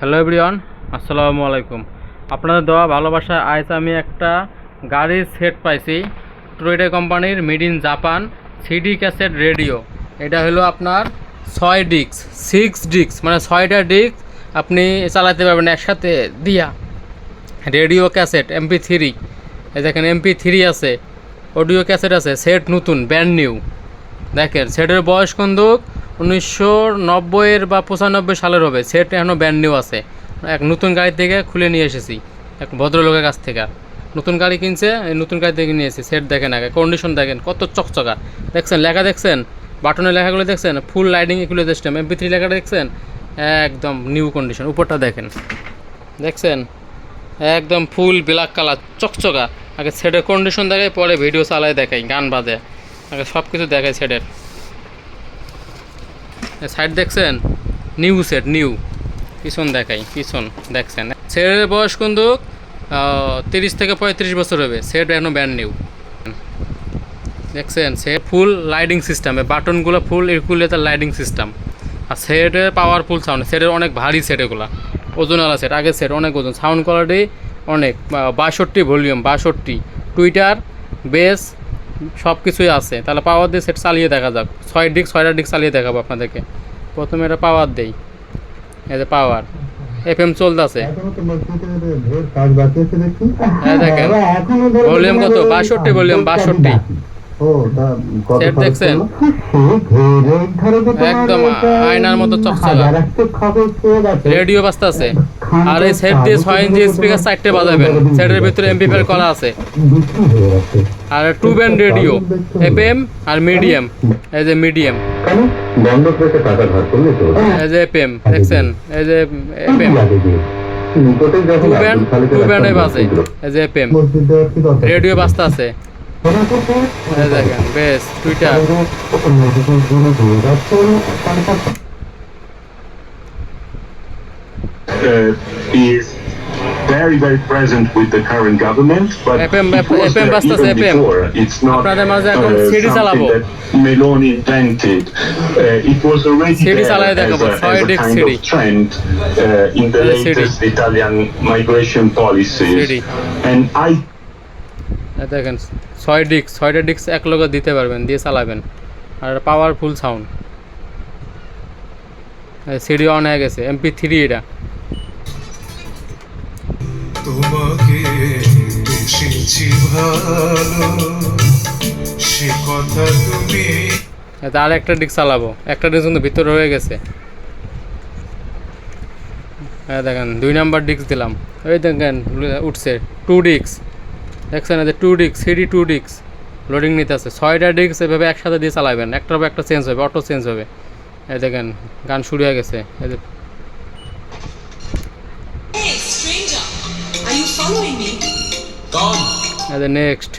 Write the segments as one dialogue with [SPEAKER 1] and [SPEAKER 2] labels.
[SPEAKER 1] Hello everyone, আসসালামু আলাইকুম। আপনাদের দেওয়া ভালোবাসা আজ আমি একটা গাড়ির সেট পাইছি ট্রোয়েডা কোম্পানির made in Japan CD cassette radio. এটা হলো আপনার ছয় ডিস্ক, সিক্স ডিস্ক মানে ছয়টা ডিস্ক আপনি চালাতে পারবেন একসাথে দিয়া। রেডিও ক্যাসেট, এমপি থ্রি, এই দেখেন এমপি থ্রি আছে, অডিও ক্যাসেট আছে, সেট নতুন ব্যান্ড নিউ। দেখেন, সেটের বয়স কিন্তু উনিশশো নব্বইয়ের বা পঁচানব্বই সালের হবে। সেট এখনও ব্র্যান্ড নিউ আছে। এক নতুন গাড়ি থেকে খুলে নিয়ে এসেছি, এক ভদ্রলোকের কাছ থেকে। নতুন গাড়ি কিনছে নতুন গাড়ি থেকে নিয়ে এসেছি। সেট দেখেন আগে কন্ডিশন দেখেন, কত চকচকা। দেখছেন, লেখা দেখছেন বাটনের লেখাগুলো দেখছেন ফুল লাইটিং এগুলো সিস্টেম এমপি থ্রি লেখাটা দেখছেন, একদম নিউ কন্ডিশন উপরটা দেখেন। দেখছেন, একদম ফুল ব্ল্যাক কালার চকচকা। আগে সেটের কন্ডিশন দেখাই, পরে ভিডিও চালায় দেখাই, গান বাজে। আগে সব কিছু দেখাই সেটের সাইড দেখছেন? New set new. পিছন দেখাই, পিছন দেখছেন। সেটের বয়স কিন্তু তিরিশ থেকে পঁয়ত্রিশ বছর হবে। সেট এখনও ব্যান্ড নিউ দেখছেন? সে ফুল লাইটিং সিস্টেমে বাটনগুলো ফুল ইরকুলেটার লাইটিং সিস্টেম আর সেটের পাওয়ারফুল সাউন্ড সেটের অনেক ভারী সেট এগুলো। ওজনওয়ালা সেট আগের সেট অনেক ওজন। সাউন্ড কোয়ালিটি অনেক বাষট্টি ভলিউম বাষট্টি। টুইটার বেস সব কিছুই আছে। তাহলে পাওয়ার দিয়ে সেট চালিয়ে দেখা যাক। ছয় ডিক ছয়টা ডিক চালিয়ে দেখাবো আপনাদেরকে। প্রথমে এটা পাওয়ার দেই। এই যে পাওয়ার এফ এম চলতেছে। হ্যাঁ, দেখেন। ভলিউম কত? বাষট্টি ভলিউম,
[SPEAKER 2] কাজ
[SPEAKER 1] 62
[SPEAKER 2] বাকি। ও তা কত
[SPEAKER 1] সেট
[SPEAKER 2] খরচ
[SPEAKER 1] দেখছেন?
[SPEAKER 2] করল? সে ঘেরের ধারে তো তোমার
[SPEAKER 1] একদম আয়নার মতো চকচকা। রেডিও বাজতে আছে। আর এই সেট দিয়ে ছয় ইঞ্চি স্পিকার চারটে বাজাবেন। সেটের ভিতরে এমপি এমপিফায়ার করা আছে। আর টু ব্যান্ড রেডিও এফএম আর মিডিয়াম এই যে মিডিয়াম এই যে এফএম দেখছেন? এই যে এফএম টু ব্যান্ড টু ব্যান্ডে বাজে। এই যে এফএম? রেডিও বাজতে আছে। দেখেন বেশ টুইটার
[SPEAKER 2] মসজিদের জন্য ঘুরে যাচ্ছে, তার কাছে
[SPEAKER 3] uh, is very, very present with the current government, but
[SPEAKER 1] FM
[SPEAKER 3] it was
[SPEAKER 1] FM
[SPEAKER 3] there
[SPEAKER 1] বাজতেছে,
[SPEAKER 3] even
[SPEAKER 1] FM
[SPEAKER 3] before. It's not
[SPEAKER 1] আপনাদের মাঝে
[SPEAKER 3] uh,
[SPEAKER 1] এখন CD চালাবো।
[SPEAKER 3] something that Meloni invented. Uh, it was already
[SPEAKER 1] CD
[SPEAKER 3] there
[SPEAKER 1] চালায়
[SPEAKER 3] as
[SPEAKER 1] দেখাবো,
[SPEAKER 3] a,
[SPEAKER 1] ছয়
[SPEAKER 3] as a
[SPEAKER 1] disc
[SPEAKER 3] kind
[SPEAKER 1] CD.
[SPEAKER 3] of trend uh, in the
[SPEAKER 1] এই CD.
[SPEAKER 3] latest Italian migration policies.
[SPEAKER 1] CD.
[SPEAKER 3] And I
[SPEAKER 1] এই দেখেন ছয় disk ছয়টা disk এক লগে দিতে পারবেন দিয়ে চালাবেন। আর পাওয়ারফুল সাউন্ড সিডি অন হয়ে গেছে এমপি থ্রি এটা।
[SPEAKER 4] তোমাকে সে কথা তুমি
[SPEAKER 1] এটা আর একটা ডিস্ক চালাবো একটা ডিস্ক কিন্তু ভিতরে হয়ে গেছে। হ্যাঁ দেখেন দুই নাম্বার ডিস্ক দিলাম। ওই দেখেন উঠছে টু ডিস্ক দেখছেন যে two disc CD two disc loading নিতে আছে ছয়টা ডিস্ক এভাবে একসাথে দিয়ে চালাবেন। একটার পর একটা চেঞ্জ হবে অটো চেঞ্জ হবে। এই দেখেন গান শুরু হয়ে গেছে। এই যে
[SPEAKER 5] Hey, stranger! Are you following me?
[SPEAKER 1] এই যে নেক্সট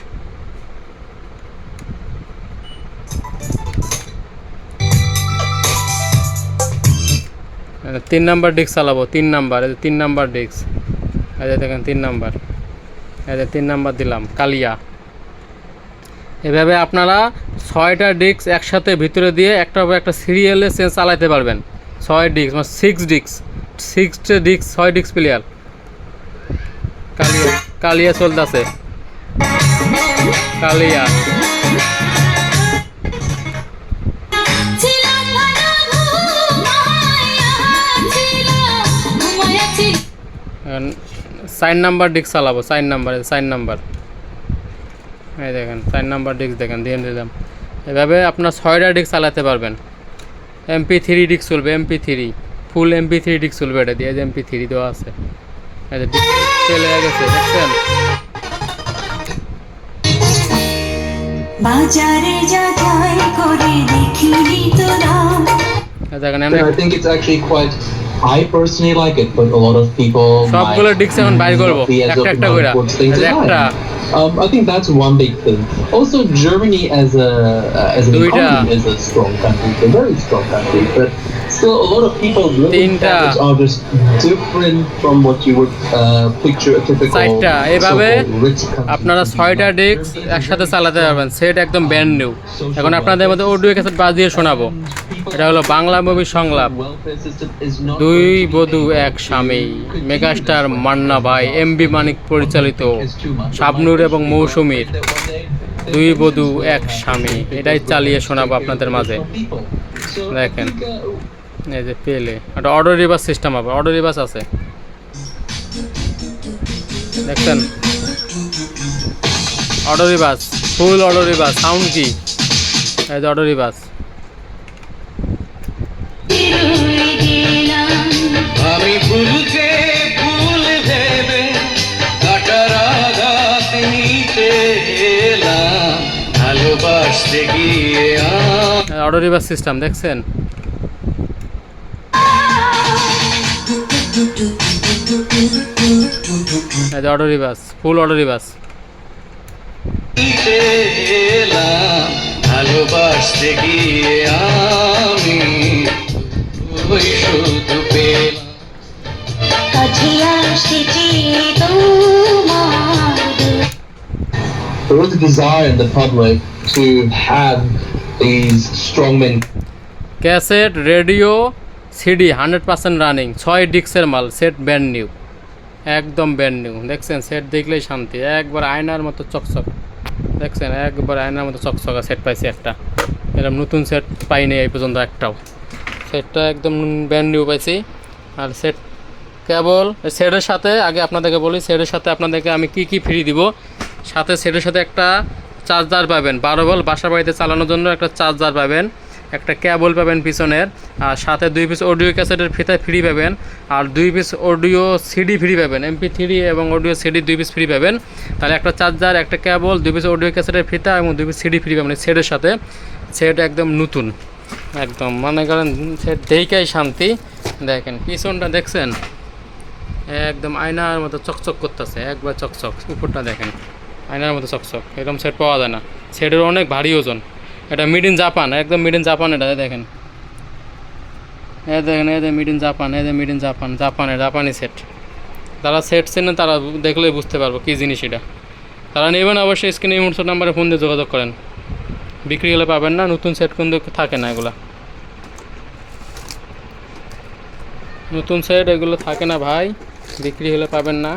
[SPEAKER 1] তিন নাম্বার ডিস্ক চালাবো তিন নাম্বার। এই যে তিন নাম্বার ডিস্ক এই যে দেখেন তিন নাম্বার। যে তিন নাম্বার দিলাম কালিয়া। এভাবে আপনারা ছয়টা ডিস্ক একসাথে ভিতরে দিয়ে একটা একটা সিরিয়ালে চেঞ্জ চালাতে পারবেন। ছয় ডিস্ক মানে সিক্স ডিস্ক সিক্স ডিস্ক ছয় ডিস্ক প্লেয়ার কালিয়া কালিয়া চলতেছে। কালিয়া। সাইন নাম্বার ডিস্ক চালাবো সাইন নাম্বার সাইন নাম্বার। এই দেখেন সাইন নাম্বার ডিস্ক দেখেন দিয়ে দিলাম এভাবে আপনার ছয়টা ডিস্ক চালাতে পারবেন। এমপি থ্রি ডিস্ক চলবে MP three full MP three disc চলবে এটা দিয়ে এমপি থ্রি দেওয়া আছে। এই যে ডিস্ক চলে গেছে দেখছেন?
[SPEAKER 6] দেখিনি
[SPEAKER 1] দেখেন
[SPEAKER 7] And I personally like it, but a lot of people.
[SPEAKER 1] সবগুলো
[SPEAKER 7] might
[SPEAKER 1] বাইর করব
[SPEAKER 7] not be as
[SPEAKER 1] একটা একটা
[SPEAKER 7] I
[SPEAKER 1] একটা.
[SPEAKER 7] Um, I think that's one big thing. Also, Germany as a uh, as an
[SPEAKER 1] দুইটা।
[SPEAKER 7] economy is a strong country, it's a very strong country, but still a lot of people
[SPEAKER 1] তিনটা।
[SPEAKER 7] which are just different from what you would uh, picture a typical
[SPEAKER 1] চারটা। এভাবে
[SPEAKER 7] so-called rich country.
[SPEAKER 1] আপনারা ছয়টা disk একসাথে চালাতে পারবেন set একদম brand new এখন আপনাদের মধ্যে অডিও ক্যাসেট বাজিয়ে শোনাবো এটা হলো বাংলা মুভি সংলাপ। দুই বধূ, এক স্বামী। মেগাস্টার মান্না ভাই, এম বি মানিক পরিচালিত. শাবনূর এবং মৌসুমীর। দুই বধু, এক স্বামী। এটাই চালিয়ে শোনাবো আপনাদের মাঝে। দেখেন। এই যে পেলে। একটা অর্ডার রিভার্স সিস্টেম হবে অর্ডার রিভার্স আছে। দেখছেন? Order reverse full order reverse sound কি? এই যে
[SPEAKER 8] order reverse
[SPEAKER 1] order reverse system দেখছেন? Order reverse full
[SPEAKER 8] order reverse ভালোবাসতে গিয়ে আমি ওই শুধু পেলাম
[SPEAKER 6] কাছে আসতে চেয়ে তোমার
[SPEAKER 7] a desire in the public to have these strong men
[SPEAKER 1] cassette, radio, CD, hundred percent running, ছয় ডিক্সের মাল, সেট ব্যান্ড নিউ। একদম ব্যান্ড নিউ। দেখছেন, সেট দেখলেই শান্তি। একবার আয়নার মতো চকচক। দেখছেন, একবার আয়নার মতো চকচকা সেট পাইছি একটা। এরকম নতুন সেট পাইনি এই পর্যন্ত একটাও। সেটটা একদম ব্যান্ড নিউ পাইছি। আর সেট কেবল সেটের সাথে, আগে আপনাদেরকে বলি, সেটের সাথে আপনাদেরকে আমি কি কি ফ্রি দিব? সাথে সেটের সাথে একটা চার্জার পাবেন। বারো বল বাসা বাড়িতে চালানোর জন্য একটা চার্জার পাবেন, একটা ক্যাবল পাবেন পিছনের, আর সাথে দুই পিস অডিও ক্যাসেটের ফিতা ফ্রি পাবেন, আর দুই পিস অডিও সিডি ফ্রি পাবেন এমপি থ্রি এবং অডিও সিডি দুই পিস ফ্রি পাবেন। তাহলে একটা চার্জার, একটা ক্যাবল, দুই পিস অডিও ক্যাসেটের ফিতা এবং দুই পিস সিডি ফ্রি পাবেন সেটের সাথে। সেট একদম নতুন, একদম। মনে করেন সেট দেখেই শান্তি। দেখেন, পিছনটা দেখছেন? একদম আয়নার মতো চকচক করতেছে, একবার চকচক, উপরটা দেখেন। আয়নার মতো চকচক এরকম সেট পাওয়া যায় না। সেটের অনেক ভারী ওজন। এটা মিড ইন জাপান একদম মিড ইন জাপান এটা দেখেন। এ দেখেন, এই যে মিড ইন জাপান যে মিড ইন জাপান জাপানের জাপানি সেট যারা সেট চেনেন তারা দেখলেই বুঝতে পারব কী জিনিস এটা। তারা নেবেন অবশ্যই স্ক্রিনে মুহূর্তে নাম্বারে ফোন দিয়ে যোগাযোগ করেন। বিক্রি হলে পাবেন না, নতুন সেট কিন্তু থাকে না এগুলা। নতুন সেট এগুলো থাকে না ভাই, বিক্রি হলে পাবেন না।